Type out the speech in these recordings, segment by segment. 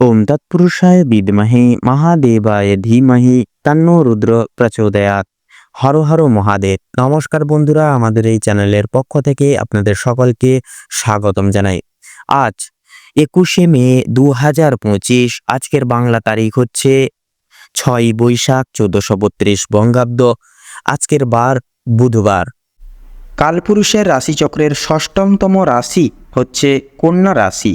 ওম তৎপুরুষায় বিদ্মহে মহাদেবায় ধীমহি তন্ন রুদ্র প্রচোদয়াৎ হর হর মহাদেব নমস্কার বন্ধুরা আমাদের এই চ্যানেলের পক্ষ থেকে আপনাদের সকলকে স্বাগতম জানাই। আজ একুশে মে দু হাজার পঁচিশ, আজকের বাংলা তারিখ হচ্ছে ছয় বৈশাখ চোদ্দশো বত্রিশ বঙ্গাব্দ। আজকের বার বুধবার। কালপুরুষের রাশিচক্রের ষষ্ঠমতম রাশি হচ্ছে কন্যা রাশি।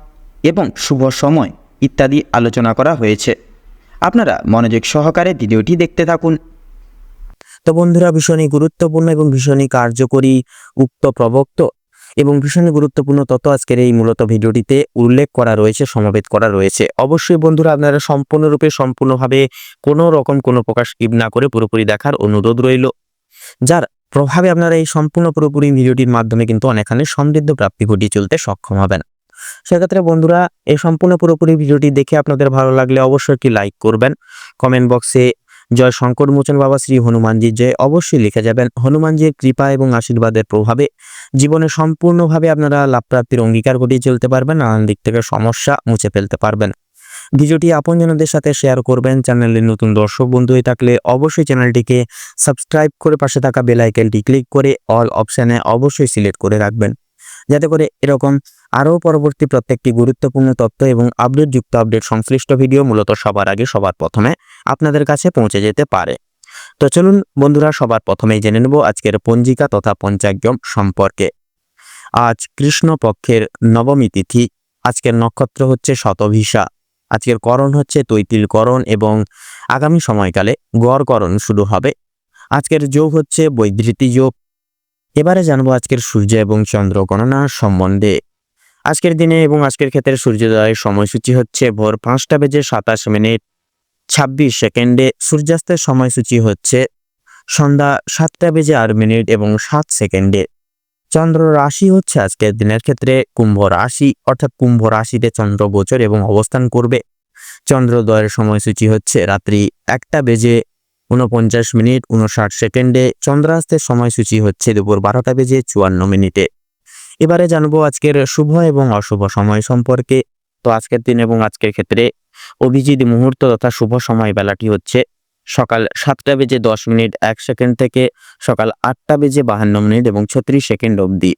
এবং শুভ সময় ইত্যাদি আলোচনা করা হয়েছে। আপনারা মনোযোগ সহকারে ভিডিওটি দেখতে থাকুন। তো বন্ধুরা, ভীষণই গুরুত্বপূর্ণ এবং ভীষণই কার্যকরী উক্ত প্রবক্ত এবং ভীষণই গুরুত্বপূর্ণ তত আজকের এই মূলত ভিডিওটিতে উল্লেখ করা রয়েছে, সমাবেত করা রয়েছে। অবশ্যই বন্ধুরা, আপনারা সম্পূর্ণরূপে, সম্পূর্ণভাবে কোনো রকম কোনো প্রকাশ স্কিপ না করে পুরোপুরি দেখার অনুরোধ রইল। যার প্রভাবে আপনারা এই সম্পূর্ণ পুরোপুরি ভিডিওটির মাধ্যমে কিন্তু অনেকখানি সমৃদ্ধ প্রাপ্তি ঘটিয়ে চলতে সক্ষম হবেন। সেক্ষেত্রে বন্ধুরা, এই সম্পূর্ণ পুরোপুরি ভিডিওটি দেখে আপনাদের ভালো লাগলে অবশ্যই একটি লাইক করবেন। কমেন্ট বক্সে জয় শঙ্কর মোচন বাবা শ্রী হনুমানজির জয় অবশ্যই লিখে যাবেন। হনুমানজির কৃপা এবং আশীর্বাদের প্রভাবে জীবনে সম্পূর্ণভাবে আপনারা লাভপ্রাপ্তির অঙ্গীকার ঘটিয়ে চলতে পারবেন, নানান দিক থেকে সমস্যা মুছে ফেলতে পারবেন। ভিডিওটি আপনজনদের সাথে শেয়ার করবেন চ্যানেলের নতুন দর্শক বন্ধু হয়ে থাকলে অবশ্যই চ্যানেলটিকে সাবস্ক্রাইব করে পাশে থাকা বেল আইকনটি ক্লিক করে অল অপশানে অবশ্যই সিলেক্ট করে রাখবেন। যাতে করে এরকম আরও পরবর্তী প্রত্যেকটি গুরুত্বপূর্ণ তথ্য এবং আপডেটযুক্ত আপডেট সংশ্লিষ্ট ভিডিও মূলত সবার আগে, সবার প্রথমে আপনাদের কাছে পৌঁছে যেতে পারে। তো চলুন বন্ধুরা, সবার প্রথমেই জেনে নেব আজকের পঞ্জিকা তথা পঞ্চাগ্যম সম্পর্কে। আজ কৃষ্ণপক্ষের নবমী তিথি, আজকের নক্ষত্র হচ্ছে শতভিসা আজকের করণ হচ্ছে তৈতিল করণ এবং আগামী সময়কালে গড়করণ শুরু হবে। আজকের যোগ হচ্ছে বৈধৃতি যোগ। এবারে জানব আজকের সূর্য এবং চন্দ্র গণনা সম্বন্ধে। আজকের দিনে এবং আজকের ক্ষেত্রে সূর্যোদয়ের সময়সূচি হচ্ছে ভোর পাঁচটা বেজে সাতাশ মিনিট ছাব্বিশ সেকেন্ডে। সূর্যাস্তের সময়সূচি হচ্ছে সন্ধ্যা সাতটা বেজে আট মিনিট এবং সাত সেকেন্ডে। চন্দ্র রাশি হচ্ছে আজকের দিনের ক্ষেত্রে কুম্ভ রাশি, অর্থাৎ কুম্ভ রাশিতে চন্দ্র গোচর এবং অবস্থান করবে। চন্দ্রোদয়ের সময়সূচি হচ্ছে রাত্রি একটা বেজে উনপঞ্চাশ মিনিট উনষাট সেকেন্ডে। চন্দ্রাস্তের সময়সূচি হচ্ছে দুপুর বারোটা বেজে চুয়ান্ন মিনিটে। এবারে জানব আজকের শুভ এবং অশুভ সময় সম্পর্কে। তো আজকের দিন এবং আজকের ক্ষেত্রে অভিজিৎ মুহূর্ত তথা শুভ সময় বেলাটি হচ্ছে সকাল সাতটা বেজে দশ মিনিট এক সেকেন্ড থেকে সকাল আটটা বেজে বাহান্ন মিনিট এবং ছত্রিশ সেকেন্ড অবধি।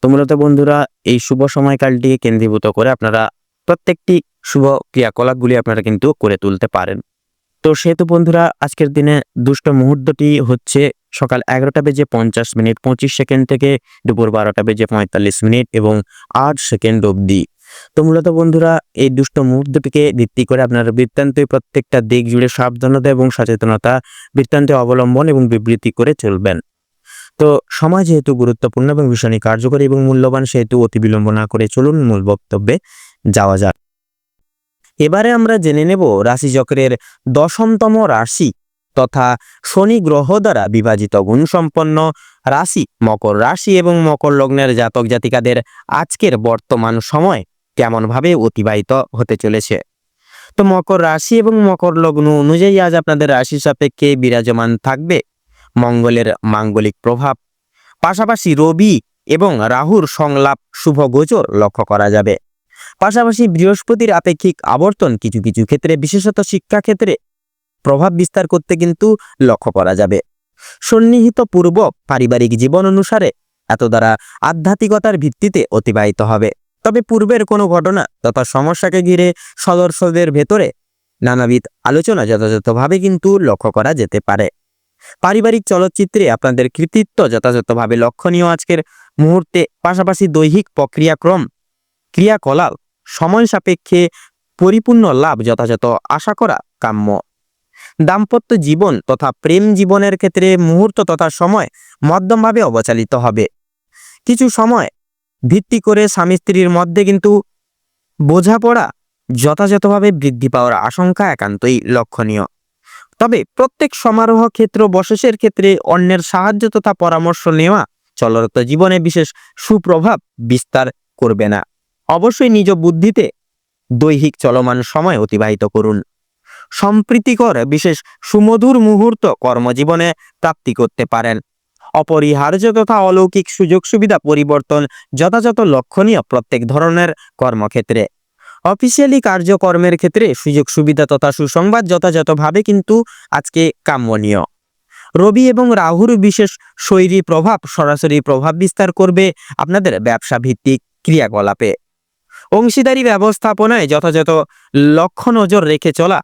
তো মূলত বন্ধুরা, এই শুভ সময়কালটিকে কেন্দ্রীভূত করে আপনারা প্রত্যেকটি শুভ ক্রিয়াকলাপগুলি আপনারা কিন্তু করে তুলতে পারেন। তো সেহেতু বন্ধুরা, আজকের দিনে দুষ্ট মুহূর্তটি হচ্ছে সকাল এগারোটা বেজে পঞ্চাশ মিনিট, পঁচিশ সেকেন্ড থেকে দুপুর বারোটা বেজে পঁয়তাল্লিশ মিনিট এবং আট সেকেন্ড অবধি। তো মূলত বন্ধুরা, এই দুষ্ট মুহূর্তটিকে ভিত্তি করে আপনারা বৃত্তান্তে প্রত্যেকটা দিক জুড়ে সাবধানতা এবং সচেতনতা বৃত্তান্তে অবলম্বন এবং বিবৃতি করে চলবেন। তো সময় যেহেতু গুরুত্বপূর্ণ এবং ভীষণই কার্যকরী এবং মূল্যবান, সেহেতু অতি বিলম্ব না করে চলুন মূল বক্তব্যে যাওয়া যাক। এবারে আমরা জেনে নেব রাশিচক্রের দশমতম রাশি তথা শনি গ্রহ দ্বারা বিভাজিত গুণসম্পন্ন রাশি, মকর রাশি এবং মকর লগ্নের জাতক জাতিকাদের আজকের বর্তমান সময় কেমনভাবে অতিবাহিত হতে চলেছে। তো মকর রাশি এবং মকর লগ্ন অনুযায়ী আজ আপনাদের রাশি সাপেক্ষে বিরাজমান থাকবে মঙ্গলের মাঙ্গলিক প্রভাব। পাশাপাশি রবি এবং রাহুর সংলাপ শুভ গোচর লক্ষ্য করা যাবে। পাশাপাশি বৃহস্পতির আপেক্ষিক আবর্তন কিছু কিছু ক্ষেত্রে, বিশেষত শিক্ষা ক্ষেত্রে প্রভাব বিস্তার করতে কিন্তু লক্ষ্য করা যাবে। সন্নিহিত পূর্ব পারিবারিক জীবন অনুসারে এত দ্বারা আধ্যাত্মিকতার ভিত্তিতে অতিবাহিত হবে। তবে পূর্বের কোনো ঘটনা তথা সমস্যাকে ঘিরে সদস্যদের ভেতরে নানাবিধ আলোচনা যথাযথভাবে কিন্তু লক্ষ্য করা যেতে পারে। পারিবারিক চলচ্চিত্রে আপনাদের কৃতিত্ব যথাযথভাবে লক্ষণীয় আজকের মুহূর্তে। পাশাপাশি দৈহিক প্রক্রিয়াক্রম, ক্রিয়াকলাপ সময় সাপেক্ষে পরিপূর্ণ লাভ যথাযথ আশা করা কাম্য। দাম্পত্য জীবন তথা প্রেম জীবনের ক্ষেত্রে মুহূর্ত তথা সময় মধ্যমভাবে অবচালিত হবে। কিছু সময় ভিত্তি করে স্বামী স্ত্রীর মধ্যে কিন্তু বোঝাপড়া যথাযথভাবে বৃদ্ধি পাওয়ার আশঙ্কা একান্তই লক্ষণীয়। তবে প্রত্যেক সমারোহ ক্ষেত্র বশেষের ক্ষেত্রে অন্যের সাহায্য তথা পরামর্শ নেওয়া চলরত জীবনে বিশেষ সুপ্রভাব বিস্তার করবে না। অবশ্যই নিজ বুদ্ধিতে দৈহিক চলমান সময় অতিবাহিত করুন। সম্প্রীতিকর বিশেষ সুমধুর মুহূর্ত কর্মজীবনে প্রাপ্তি করতে পারেন। অপরিহার্য তথা অলৌকিক সুযোগ সুবিধা পরিবর্তন যথাযথ লক্ষণীয় প্রত্যেক ধরনের কর্মক্ষেত্রে। অফিসিয়ালি কার্যকর্মের ক্ষেত্রে সুযোগ সুবিধা তথা সুসংবাদ যথাযথভাবে কিন্তু আজকে কাম্যনীয়। রবি এবং রাহুর বিশেষ শৈরী প্রভাব সরাসরি প্রভাব বিস্তার করবে আপনাদের ব্যবসা ভিত্তিক ক্রিয়াকলাপে। অংশীদারি ব্যবস্থাপনায় যথাযথ লক্ষ্য নজর রেখে চলা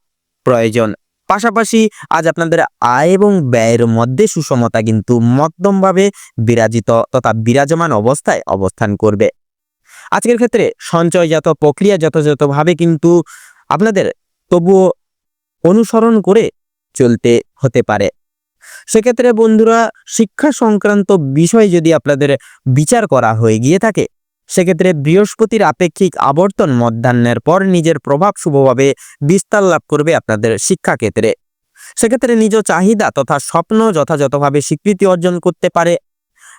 প্রয়োজন। পাশাপাশি আজ আপনাদের আয় এবং ব্যয়ের মধ্যে সুষমতা কিন্তু মধ্যমভাবে বিরাজিত তথা বিরাজমান অবস্থায় অবস্থান করবে। আজকের ক্ষেত্রে সঞ্চয়জাত প্রক্রিয়া যথাযথভাবে কিন্তু আপনাদের তবুও অনুসরণ করে চলতে হতে পারে। সেক্ষেত্রে বন্ধুরা, শিক্ষা সংক্রান্ত বিষয় যদি আপনাদের বিচার করা হয়ে গিয়ে থাকে সেক্ষেত্রে বৃহস্পতির আপেক্ষিক আবর্তন মধ্যাহ্নের পর নিজের প্রভাব শুভভাবে বিস্তার লাভ করবে আপনাদের শিক্ষাক্ষেত্রে। সেক্ষেত্রে নিজ চাহিদা তথা স্বপ্ন যথাযথভাবে স্বীকৃতি অর্জন করতে পারে।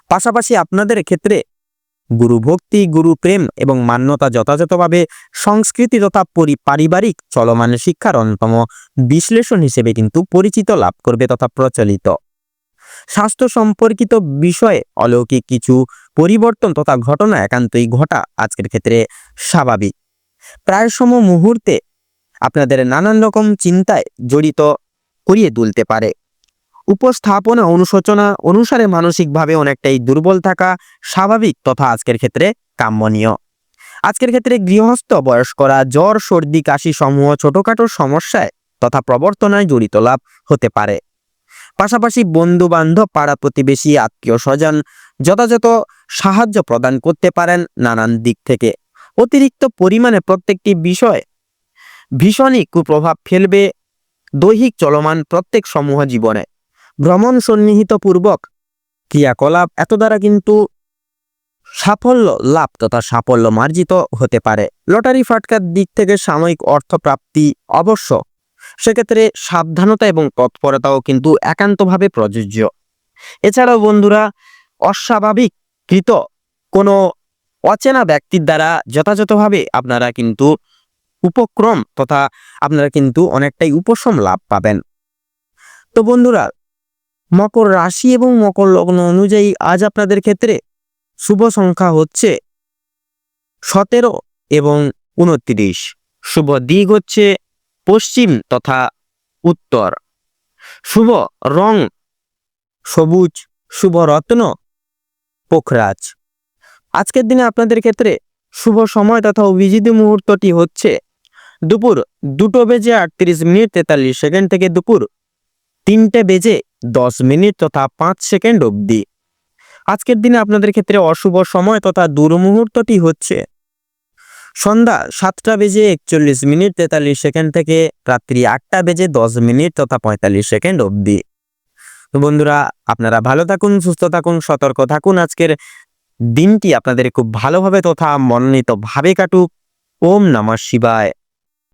পাশাপাশি আপনাদের ক্ষেত্রে গুরু ভক্তি, গুরু প্রেম এবং মান্যতা যথাযথভাবে সংস্কৃতি তথা পরি, পারিবারিক চলমান শিক্ষার অন্যতম বিশ্লেষণ হিসেবে কিন্তু পরিচিত লাভ করবে তথা প্রচলিত। স্বাস্থ্য সম্পর্কিত বিষয়ে অলৌকিক কিছু পরিবর্তন তথা ঘটনা একান্তই ঘটা আজকের ক্ষেত্রে স্বাভাবিক। প্রায় সম মুহূর্তে আপনাদের নানান রকম চিন্তায় জড়িত করিয়ে তুলতে পারে। উপস্থাপনা অনুশোচনা অনুসারে মানসিকভাবে অনেকটাই দুর্বল থাকা স্বাভাবিক তথা আজকের ক্ষেত্রে কাম্যনীয় আজকের ক্ষেত্রে গৃহস্থ, বয়স্করা, জ্বর, সর্দি কাশি সমূহ ছোটখাটো সমস্যায় তথা প্রবর্তনায় জড়িত লাভ হতে পারে। পাশাপাশি বন্ধু বান্ধব পাড়া প্রতিবেশী, আত্মীয় স্বজন যথাযথ সাহায্য প্রদান করতে পারেন নানান দিক থেকে। অতিরিক্ত পরিমাণে প্রত্যেকটি বিষয় ভীষণই কুপ্রভাব ফেলবে দৈহিক চলমান প্রত্যেক সমূহ জীবনে। ভ্রমণ সন্নিহিত পূর্বক ক্রিয়াকলাপ এত দ্বারা কিন্তু সাফল্য লাভ তথা সাফল্য মার্জিত হতে পারে। লটারি ফাটকার দিক থেকে সাময়িক অর্থপ্রাপ্তি অবশ্য সেক্ষেত্রে সাবধানতা এবং তৎপরতাও কিন্তু একান্তভাবে প্রযোজ্য। এছাড়াও বন্ধুরা, অস্বাভাবিক কৃত কোনো অচেনা ব্যক্তির দ্বারা যথাযথভাবে আপনারা কিন্তু উপক্রম তথা আপনারা কিন্তু অনেকটাই উপশম লাভ পাবেন। তো বন্ধুরা, মকর রাশি এবং মকর লগ্ন অনুযায়ী আজ আপনাদের ক্ষেত্রে শুভ সংখ্যা হচ্ছে সতেরো এবং উনত্রিশ। শুভ দিক হচ্ছে পশ্চিম তথা উত্তর। শুভ রং সবুজ, শুভ রত্ন পোখরাজ। আজকের দিনে আপনাদের ক্ষেত্রে শুভ সময় তথা অভিজিৎ মুহূর্তটি হচ্ছে দুপুর দুটো বেজে আটত্রিশ মিনিট তেতাল্লিশ সেকেন্ড থেকে দুপুর তিনটে বেজে দশ মিনিট তথা পাঁচ সেকেন্ড অবধি। আজকের দিনে আপনাদের ক্ষেত্রে অশুভ সময় তথা দুর্মুহূর্তটি হচ্ছে সন্ধ্যা সাতটা বেজে একচল্লিশ মিনিট তেতাল্লিশ সেকেন্ড থেকে রাত্রি আটটা বেজে দশ মিনিট তথা পঁয়তাল্লিশ সেকেন্ড অবধি। তো বন্ধুরা, আপনারা ভালো থাকুন, সুস্থ থাকুন, সতর্ক থাকুন। আজকের দিনটি আপনাদের খুব ভালোভাবে তথা মনোনীতভাবে কাটুক। ওম নমঃ শিবায়।